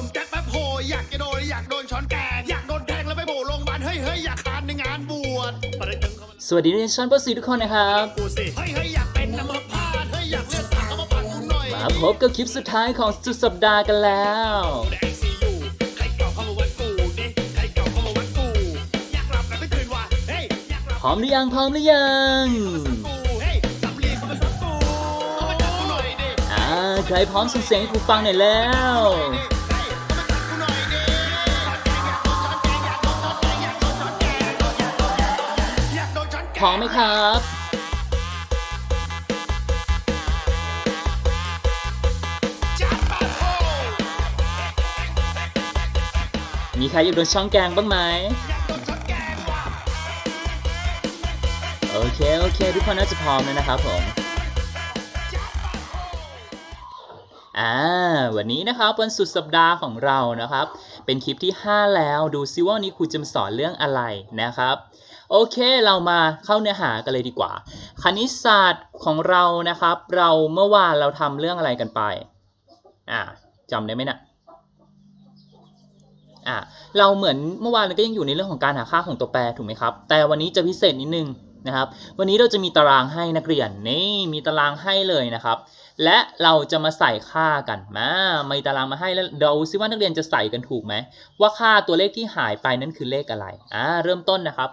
ผมแจ็คแป๊บโฮอยากจะโดนอยากโดนช้อนแกงอยากโดนแทงแล้วไปโผล่โรงพยาบาลเฮ้ยเฮ้ยอยากคานในงานบวชประเด็นตึงเข้ามาสวัสดีนักเรียนชั้นป .4 ทุกคนนะครับ กูสิเฮ้ยเฮ้ยอยากเป็นน้ำมันพาดเฮ้ยอยากเลือดสาดเข้ามาปั่นกูหน่อยมาพบกับคลิปสุดท้ายของสุดสัปดาห์กันแล้ว แดงซียูใครเก่าเข้ามาวัดกูดิใครเก่าเข้ามาวัดกูอยากหลับแต่ไม่ตื่นว่ะเฮ้ยอยากหลับพร้อมหรือยังพร้อมหรือยังกูเฮ้ยสำลีเข้ามาสักกูเข้ามาจับกูหน่อยดิอ่าใครพร้อมส่งเสียงให้กูฟังหน่อยแล้วเพร้อมไหมครับ มีใครอยากโดนช่องแกงบ้างไหมโอนแกงว่ะโอเค โอเค ทุกคนน่าจะพร้อมแล้วนะครับผมอ่าวันนี้นะครับวันสุดสัปดาห์ของเรานะครับ เป็นคลิปที่ 5 แล้วดูซิว่าวันนี้ครูจะมาสอนเรื่องอะไรนะครับ โอเคเรามาเข้าเนื้อหากันเลยดีกว่า คณิตศาสตร์ของเรานะครับ เราเมื่อวานเราทำเรื่องอะไรกันไปอ่าจำได้ไหมนะอะเราเหมือนเมื่อวานเราก็ยังอยู่ในเรื่องของการหาค่าของตัวแปรถูกไหมครับ แต่วันนี้จะพิเศษนิดนึงนะครับ วันนี้เราจะมีตารางให้นักเรียนนี่มีตารางให้เลยนะครับ และเราจะมาใส่ค่ากันมามีตารางมาให้แล้วเดี๋ยวซิว่านักเรียนจะใส่กันถูกไหมว่าค่าตัวเลขที่หายไปนั้นคือเลขอะไรอ่าเริ่มต้นนะครับ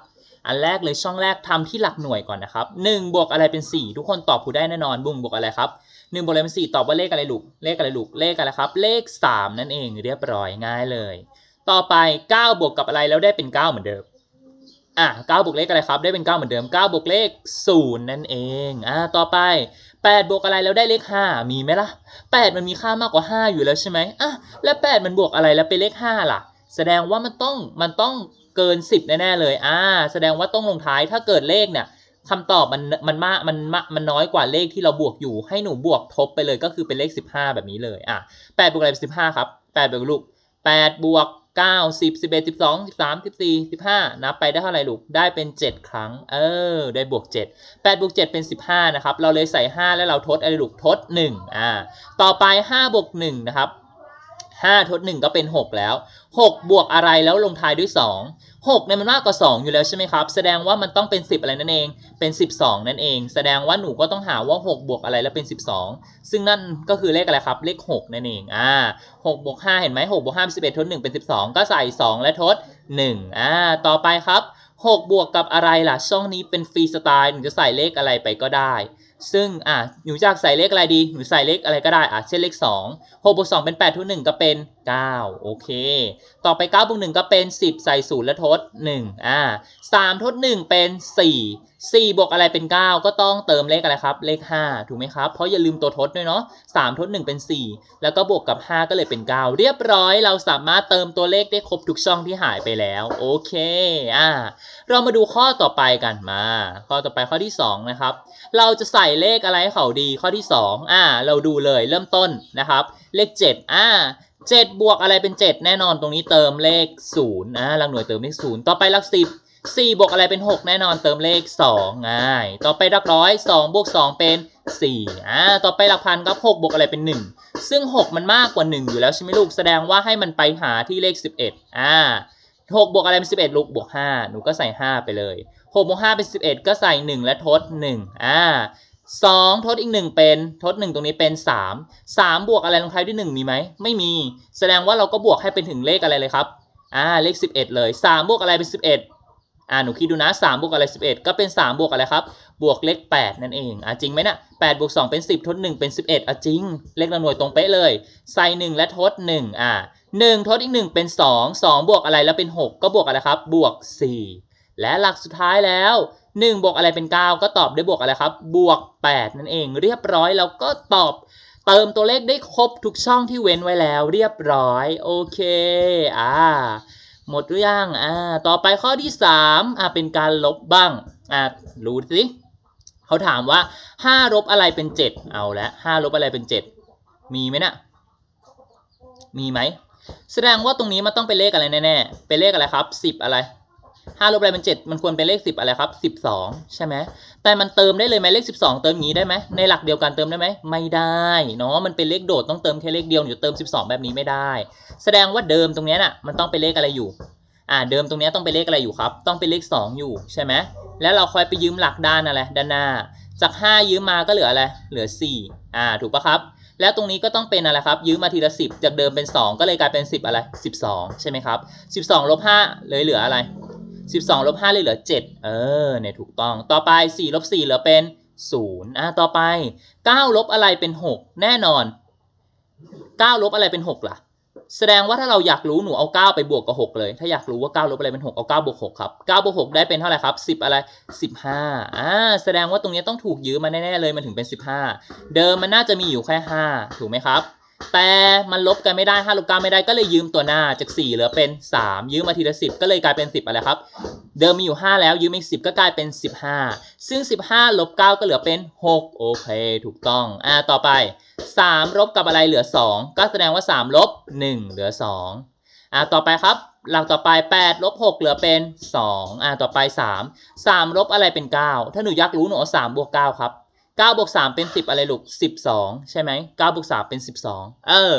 อันแรกเลยช่องแรกทำที่หลักหน่วยก่อนนะครับ1บวกอะไรเป็น 4 ทุกคนตอบผู้ได้แน่นอนบุ้งบวกอะไรครับ1บวกอะไรเป็น4ตอบว่าเลขอะไรลูกเลขอะไรลูกเลขอะไรครับ เลข 3 นั่นเองเรียบร้อยง่ายเลย ต่อไป 9 บวกกับอะไรแล้วได้เป็น 9 เหมือนเดิมอะ9บวกเลขอะไรครับได้เป็น 9 เหมือนเดิม 9 บวกเลข 0 นั่นเองอะต่อไป 8 บวกอะไรแล้วได้เลข 5 มีไหมล่ะ 8 มันมีค่ามากกว่า 5 อยู่แล้วใช่ไหมอะแล้ว8มันบวกอะไรแล้วเป็นเลข 5 ล่ะ แสดงว่ามันต้องมันต้อง เกิน 10 แน่ๆเลยอ่าแสดงว่าต้องลงท้ายถ้าเกิดเลขเนี่ยคำตอบมันมันมากมันมากมันน้อยกว่าเลขที่เราบวกอยู่ ให้หนูบวกทบไปเลยก็คือเป็นเลข 15 แบบนี้เลยอะ8บวกอะไรเป็น15 ครับ8บวกลูก8บวก9 10 11 12 13 14 15 นับไปได้เท่าไหร่ลูก ได้เป็น 7 ครั้ง เออ ได้บวก 7 8บวก7เป็น 15 นะครับ เราเลยใส่ 5 แล้วเราทดอะไรลูก ทด 1 อ่า ต่อไป 5 บวก 1 นะครับ 5ทด1ก็เป็น 6 แล้ว 6 บวกอะไรแล้วลงท้ายด้วย 2 6เนี่ยมันมากกว่า 2 อยู่แล้วใช่ไหมครับ แสดงว่ามันต้องเป็น 10 อะไรนั่นเอง เป็น 12 นั่นเอง แสดงว่าหนูก็ต้องหาว่า 6 บวกอะไรแล้วเป็น 12 ซึ่งนั่นก็คือเลขอะไรครับ เลข 6 นั่นเอง อ่า6บวก5เห็นไหม6บวก5เป็น11ทด1เป็น 12 ก็ใส่ 2 และทด 1 อ่า ต่อไปครับ 6 บวกกับอะไรล่ะ ช่องนี้เป็นฟรีสไตล์หนูจะใส่เลขอะไรไปก็ได้ ซึ่งอะหนูจากใส่เลขอะไรดี หนูใส่เลขอะไรก็ได้อะเช่นเลข2 6บวก2เป็น8ทด1ก็เป็น 9 โอเค ต่อไป9บวก1ก็เป็น 10 ใส่0และทด 1 อ่า3ทด 1 เป็น 4 4 บวกอะไรเป็น 9 ก็ต้องเติมเลขอะไรครับ เลข 5 ถูกไหมครับ เพราะอย่าลืมตัวทดด้วยเนาะ3ทด 1 เป็น 4 แล้วก็บวกกับ 5 ก็เลยเป็น 9 เรียบร้อย เราสามารถเติมตัวเลขได้ครบทุกช่องที่หายไปแล้ว โอเค อ่า เรามาดูข้อต่อไปกันมา ข้อต่อไปข้อที่ 2 นะครับ เราจะใส่เลขอะไรให้เขาดีข้อที่ 2 อ่า เราดูเลยเริ่มต้นนะครับ เลข 7 อ่า 7 บวกอะไรเป็น 7 แน่นอนตรงนี้เติมเลข0อ่าหลักหน่วยเติมเลข0ต่อไปหลัก 10 4 บวกอะไรเป็น 6 แน่นอนเติมเลข2ง่าย ต่อไปหลักร้อย2บวก2เป็น4อ่าต่อไปหลักพันครับ6บวกอะไรเป็น 1 ซึ่ง 6 มันมากกว่า 1 อยู่แล้วใช่ไหมลูกแสดงว่าให้มันไปหาที่เลข 11อ่า6บวกอะไรเป็น 11 ลูกบวก 5 หนูก็ใส่ 5 ไปเลย6บวก5เป็น 11 ก็ใส่ 1 และทด 1 อ่า 2 ทดอีก 1 เป็นทด 1 ตรงนี้เป็น 3 3 บวกอะไรลงท้ายด้วย 1 มีไหม ไม่มี แสดงว่าเราก็บวกให้เป็นถึงเลขอะไรเลยครับอ่าเลข 11 เลย 3 บวกอะไรเป็น 11อ่าหนูคิดดูนะ 3 บวกอะไร 11 ก็เป็น 3 บวกอะไรครับ บวกเลข 8 นั่นเองอ่าจริงไหมนะ8บวก2เป็น 10 ทด 1 เป็น 11อะจริง เลขละหน่วยตรงเป๊ะเลย ใส่ 1 และทด 1อ่า1 ทดอีก 1 เป็น 2 2 บวกอะไรแล้วเป็น 6 ก็บวกอะไรครับ บวก 4 และหลักสุดท้ายแล้ว 1บวกอะไรเป็น 9 ก็ตอบด้วยบวกอะไรครับ บวก 8 นั่นเองเรียบร้อยแล้วก็ตอบเติมตัวเลขได้ครบทุกช่องที่เว้นไว้แล้ว เรียบร้อย โอเคอ่าหมดหรือยังอ่าต่อไปข้อที่ 3อ่าเป็นการลบบ้างอ่ารู้สิเขาถามว่า 5 ลบอะไรเป็น 7 เอาละ5ลบอะไรเป็น 7 มีไหมนะ่ะมีไหม แสดงว่าตรงนี้มันต้องเป็นเลขอะไรแน่ๆเป็นเลขอะไรครับ 10 อะไร 5ลบอะไรเป็น 7 มันควรเป็นเลข 10 อะไรครับ 12 ใช่ไหมแต่มันเติมได้เลยไหมเลข 12 เติมอย่างนี้ได้ไหมในหลักเดียวกันเติมได้ไหมไม่ได้เนาะมันเป็นเลขโดดต้องเติมแค่เลขเดียวเดี๋ยวเติม 12 แบบนี้ไม่ได้ แสดงว่าเดิมตรงเนี้ยน่ะมันต้องเป็นเลขอะไรอยู่อ่าเดิมตรงเนี้ยต้องเป็นเลขอะไรอยู่ครับ ต้องเป็นเลข 2 อยู่ใช่ไหมแล้วเราคอยไปยืมหลักด้านอะไรด้านหน้า จาก 5 ยืมมาก็เหลืออะไรเหลือ 4 อ่าถูกปะครับแล้วตรงนี้ก็ต้องเป็นอะไรครับยืมมาทีละ 10 จากเดิมเป็น 2 ก็เลยกลายเป็น 10 อะไร 12 ใช่ไหมครับ 12ลบ5เลยเหลืออะไร 12ลบ5เลยเหลือ 7 เออเนี่ยถูกต้องต่อไป4ลบ4เหลือเป็น0อะต่อไป9ลบอะไรเป็น 6 แน่นอน9ลบอะไรเป็น 6 ล่ะ แสดงว่าถ้าเราอยากรู้หนูเอา 9 ไปบวกกับ 6 เลย ถ้าอยากรู้ว่า 9 ลบอะไรเป็น 6 เอา 9 บวก 6 ครับ 9 บวก 6 ได้เป็นเท่าไหร่ครับ 10 อะไร 15อ่าแสดงว่าตรงนี้ต้องถูกยืมมาแน่ ๆ เลยมันถึงเป็น 15 เดิมมันน่าจะมีอยู่แค่ 5 ถูกไหมครับ แต่มันลบกันไม่ได้5ลบ9ไม่ได้ก็เลยยืมตัวหน้าจาก 4 เหลือเป็น 3 ยืมมาทีละ 10 ก็เลยกลายเป็น 10 อะไรครับ เดิมมีอยู่ 5 แล้วยืมอีก 10 ก็กลายเป็น 15 ซึ่ง 15ลบ9ก็เหลือเป็น 6 โอเค ถูกต้อง อ่า ต่อไป 3ลบกับอะไรเหลือ 2 ก็แสดงว่า 3 ลบ 1 เหลือ 2 อ่า ต่อไปครับหลักต่อไป 8 ลบ 6 เหลือเป็น 2 อ่า ต่อไป 3 3 ลบอะไรเป็น 9 ถ้าหนูอยากรู้หนูเอา3บวก9ครับ 9บวก3เป็น10อะไรลูก12ใช่ไหม9บวก3เป็น12เออ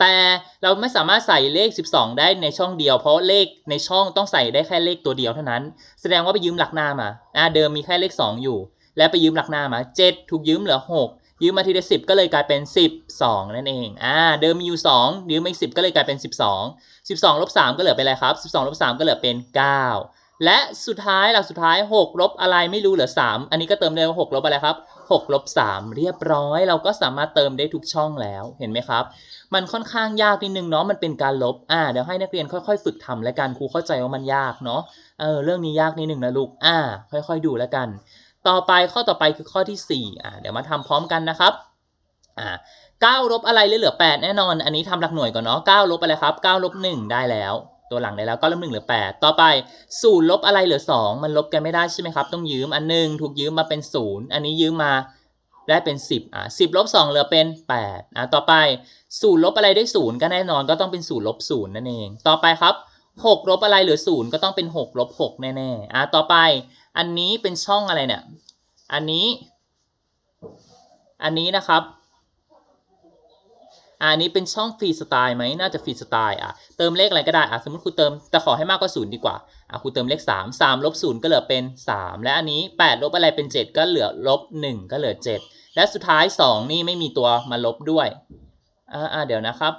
แต่เราไม่สามารถใส่เลข 12 ได้ในช่องเดียว เพราะเลขในช่องต้องใส่ได้แค่เลขตัวเดียวเท่านั้น แสดงว่าไปยืมหลักหน้ามาอ่าเดิมมีแค่เลข 2 อยู่ และไปยืมหลักหน้ามา 7 ถูกยืมเหลือ 6 ยืมมาทีละ10 ก็เลยกลายเป็น 12 นั่นเองอ่าเดิมมีอยู่ 2 ยืมมาอีก10 ก็เลยกลายเป็น 12 12ลบ3ก็เหลือเป็นอะไรครับ 12ลบ3ก็เหลือเป็น 9 และสุดท้ายหลักสุดท้าย 6 ลบอะไรไม่รู้เหลือ 3 อันนี้ก็เติมได้ว่า6ลบอะไรครับ6ลบ3เรียบร้อย เราก็สามารถเติมได้ทุกช่องแล้วเห็นไหมครับ มันค่อนข้างยากนิดนึงเนาะมันเป็นการลบอ่าเดี๋ยวให้นักเรียนค่อยๆ ฝึกทำแล้วกันครูเข้าใจว่ามันยากเนาะเออเรื่องนี้ยากนิดนึงนะลูกอ่า ค่อยๆ ดูแล้วกัน ต่อไปข้อต่อไปคือข้อที่4อ่าเดี๋ยวมาทำพร้อมกันนะครับอ่า9ลบอะไรเหลือ 8 แน่นอน อันนี้ทำหลักหน่วยก่อนเนาะ9ลบอะไรครับ9ลบ1ได้แล้ว ตัวหลังได้แล้ว9ลบ1เหลือ8ต่อไป0ลบอะไรเหลือ2มันลบกันไม่ได้ใช่ไหมครับ ต้องยืมอันหนึ่งถูกยืมมาเป็น0อันนี้ยืมมาได้เป็น 10อะ10ลบ2เหลือเป็น8อะต่อไป0ลบอะไรได้0ก็แน่นอนก็ต้องเป็น0ลบ0นั่นเอง ต่อไปครับ6ลบอะไรเหลือ0ก็ต้องเป็น6ลบ6แน่ๆอะต่อไป อันนี้เป็นช่องอะไรเนี่ย อันนี้ อันนี้นะครับ อันนี้เป็นช่องฟรีสไตล์ไหมน่าจะฟรีสไตล์อะเติมเลขอะไรก็ได้อะสมมติครูเติมแต่ขอให้มากกว่าศูนย์ดีกว่าอะครูเติมเลข 3 3ลบ0ก็เหลือเป็น 3 และอันนี้ 8 ลบอะไรเป็น 7 ก็เหลือลบ1ก็เหลือ 7 และสุดท้าย 2 นี่ไม่มีตัวมาลบด้วยอ่าอ่าเดี๋ยวนะครับ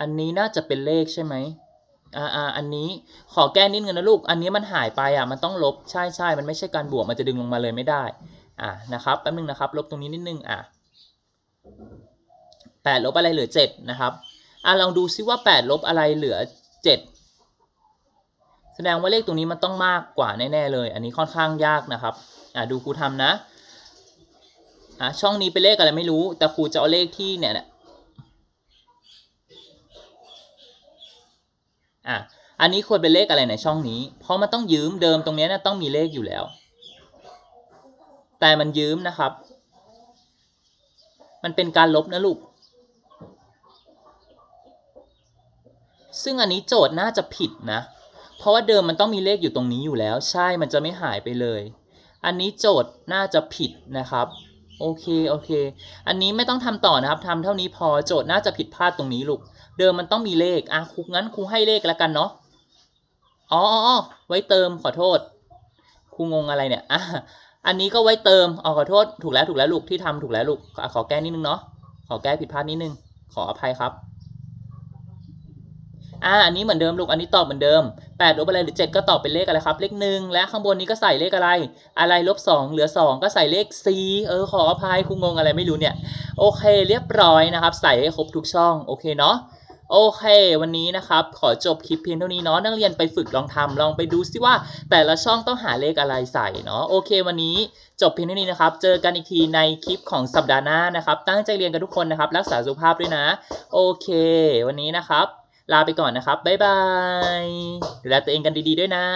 อันนี้น่าจะเป็นเลขใช่ไหมอ่าอ่าอันนี้ขอแก้นิดนึงนะลูก อันนี้มันหายไปอะมันต้องลบใช่ใช่มันไม่ใช่การบวกมันจะดึงลงมาเลยไม่ได้อ่านะครับแป๊บนึงนะครับ ลบตรงนี้นิดนึงอะ แปดลบอะไรเหลือเจ็ดนะครับอะลองดูซิว่าแปดลบอะไรเหลือเจ็ดแสดงว่าเลขตรงนี้มันต้องมากกว่าแน่ๆเลย อันนี้ค่อนข้างยากนะครับอะดูครูทำนะอะช่องนี้เป็นเลขอะไรไม่รู้ แต่ครูจะเอาเลขที่เนี่ยแหละอะอันนี้ควรเป็นเลขอะไรในช่องนี้ เพราะมันต้องยืมเดิมตรงเนี้ยนะต้องมีเลขอยู่แล้ว แต่มันยืมนะครับ มันเป็นการลบนะลูก ซึ่งอันนี้โจทย์น่าจะผิดนะ เพราะว่าเดิมมันต้องมีเลขอยู่ตรงนี้อยู่แล้ว ใช่มันจะไม่หายไปเลย อันนี้โจทย์น่าจะผิดนะครับโอเคโอเค อันนี้ไม่ต้องทำต่อนะครับทำเท่านี้พอโจทย์น่าจะผิดพลาดตรงนี้ลูก เดิมมันต้องมีเลขอะครูงั้นครูให้เลขแล้วกันเนาะอ๋ออไว้เติมขอโทษครูงงอะไรเนี่ยอะอันนี้ก็ไว้เติมอ๋อขอโทษถูกแล้วถูกแล้วลูกที่ทำถูกแล้วลูกขอแก้นิดนึงเนาะขอแก้ผิดพลาดนิดนึงขออภัยครับ อ่าอันนี้เหมือนเดิมลูกอันนี้ตอบเหมือนเดิม8ลบอะไรหรือ 7 ก็ตอบเป็นเลขอะไรครับ เลขหนึ่งและข้างบนนี้ก็ใส่เลขอะไร อะไรลบ2เหลือ 2 ก็ใส่เลข4เออขออภัยครูงงอะไรไม่รู้เนี่ย โอเคเรียบร้อยนะครับ ใส่ให้ครบทุกช่องโอเคเนาะโอเค วันนี้นะครับ ขอจบคลิปเพียงเท่านี้เนาะนักเรียนไปฝึกลองทำลองไปดูซิว่า แต่ละช่องต้องหาเลขอะไรใส่เนาะโอเค วันนี้จบเพียงเท่านี้นะครับ เจอกันอีกทีในคลิปของสัปดาห์หน้านะครับ ตั้งใจเรียนกันทุกคนนะครับ รักษาสุขภาพด้วยนะ โอเค วันนี้นะครับ ลาไปก่อนนะครับบ๊ายบายดูแลตัวเองกันดีๆด้วยนะ